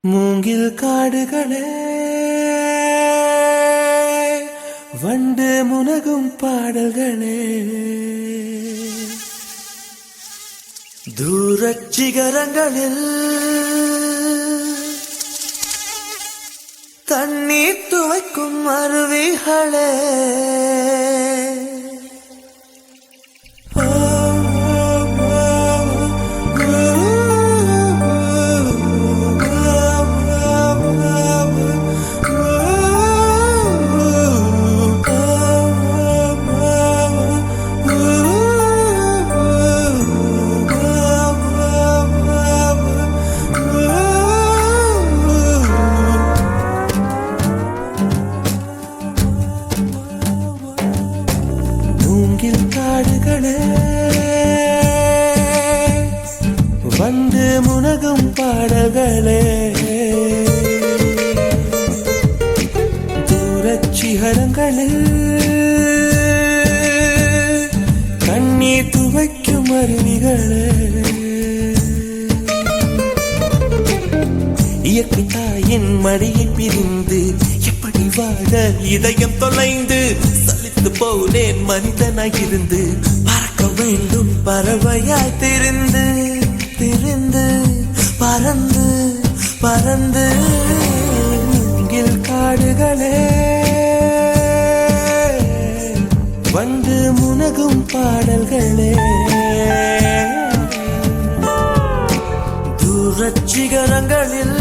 மூங்கில் காடுகளே வண்டு முனகும் பாடல்களே. தூரச் சிகரங்களில் தண்ணீர் துவைக்கும் அருவிகளே. மருவிகளே. அருவிகளே இயற்கை தாயின் பிரிந்து எப்படி வாழ இதயம் தொலைந்து சலித்து போனேன் மனிதனாய் இருந்து. பறக்க வேண்டும் பறவையாய் திரிந்து திரிந்து பறந்து பறந்து. காடுகளே. முனகும் பாடல்களே. தூரச்சிகரங்களில்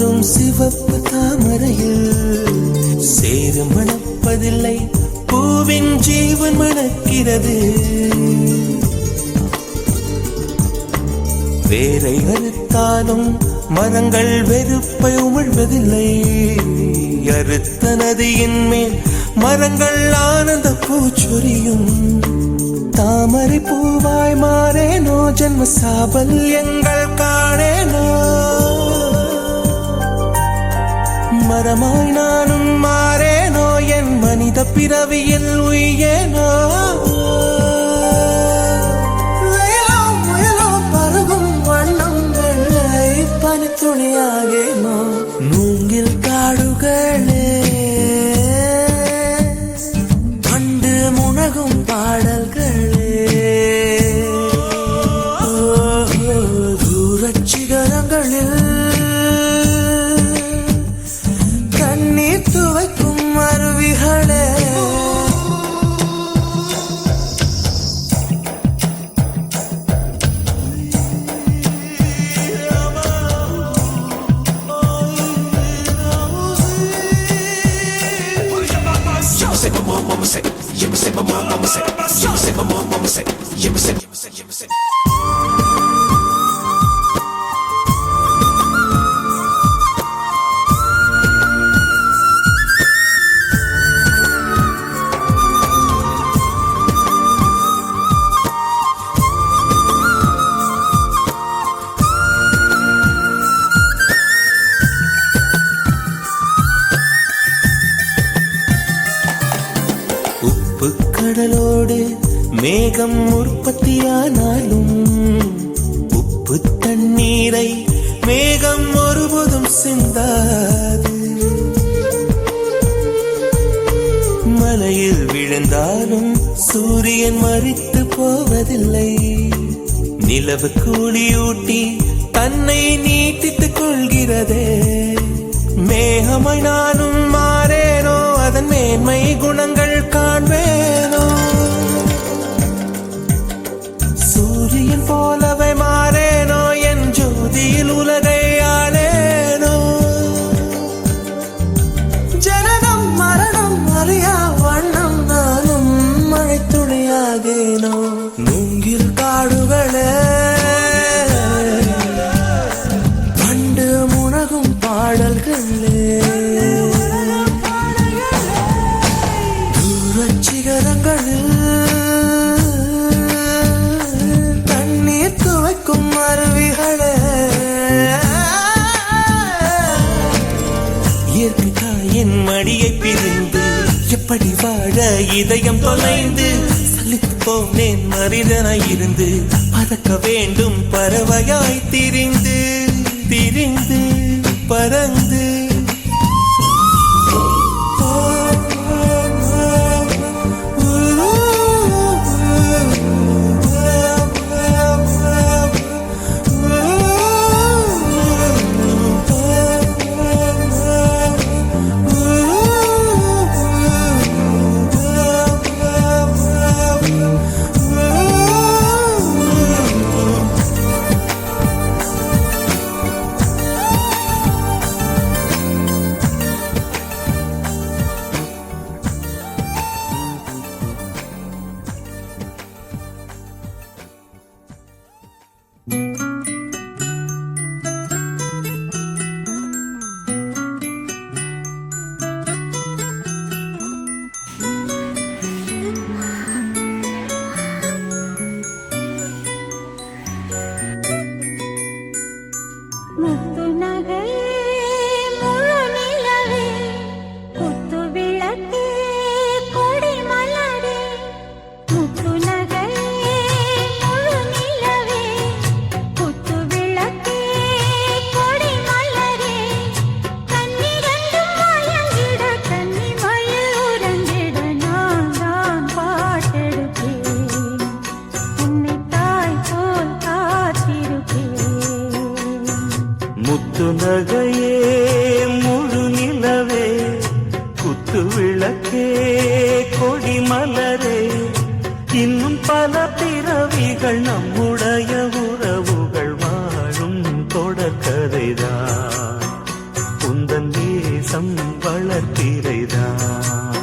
மலரும் சிவப்பு தாமரையில் சேறு மணப்பதில்லை. பூவின் ஜீவன் மணக்கிறது. வேரை அறுத்தாலும் மரங்கள் வெறுப்பை உமிழ்வதில்லை. அறுத்த நதியின் மேல் மரங்கள் ஆனந்த பூச்சொரியும். தாமரை பூவாய் மாறேனோ ஜென்ம சாபல்யங்கள் காணேனோ. மரமாய் நானும் மாறேனோ? என் மனித பிறவியில் உயேனோ வெயிலோ முயலோ பருகும் வண்ணம் வெள்ளை பனித்துளியாகேனோ மேகம் உற்பத்தியானாலும் உப்பு தண்ணீரை மேகம் ஒருபோதும் சிந்தாது. மலையில் விழுந்தாலும் சூரியன் மறித்து போவதில்லை. நிலவு கூலியூட்டி தன்னை நீட்டித்துக் கொள்கிறதே. மேகமாய் நானும் மாறேனோ அதன் மேன்மை குணங்கள் இதயம் தொலைந்து சலித்து போனேன் மனிதனாய் இருந்து பறக்க வேண்டும் பறவையாய் திரிந்து திரிந்து பறந்து வளர்த்திரைதான்.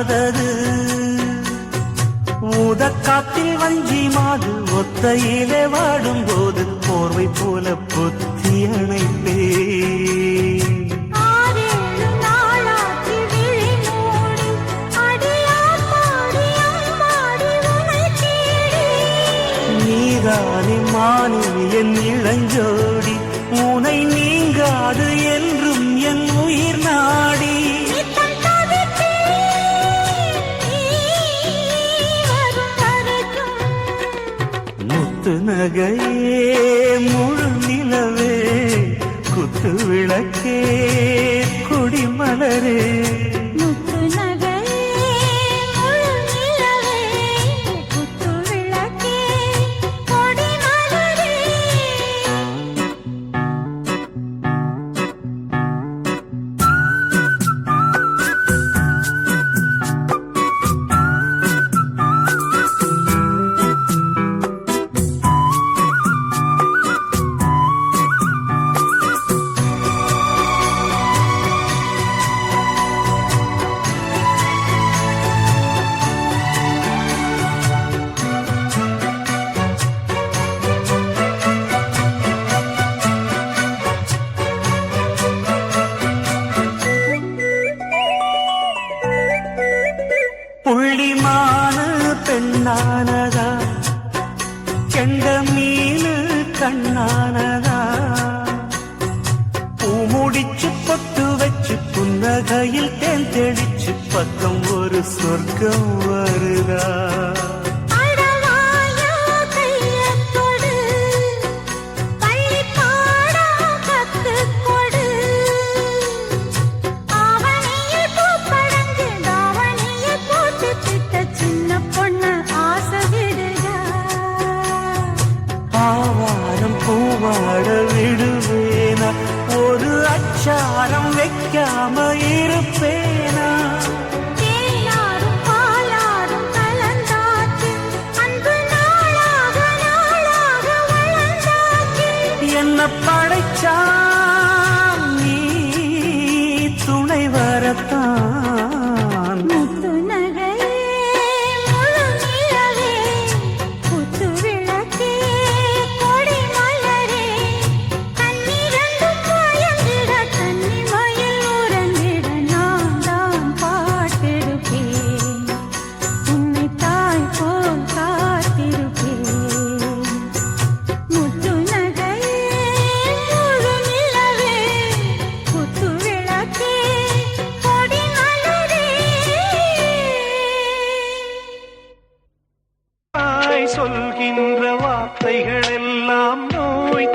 உதவாதது ஊதக்காத்தில் வஞ்சி மாது ஒத்தையிலே வாடும் போது போர்வை போல பொத்தி அணைப்பே நீதானே மாணவி என் இளஞ்சோடி. முருகையே முழு நிலவே குத்து விளக்கே குடிமலரே கண்ணானதா? செண்ட மீனு கண்ணானதா? பூ முடிச்சு பொத்து வச்சு புன்னகையில் தேன் தெளிச்சு பக்கம் ஒரு சொர்க்கம் வருதா?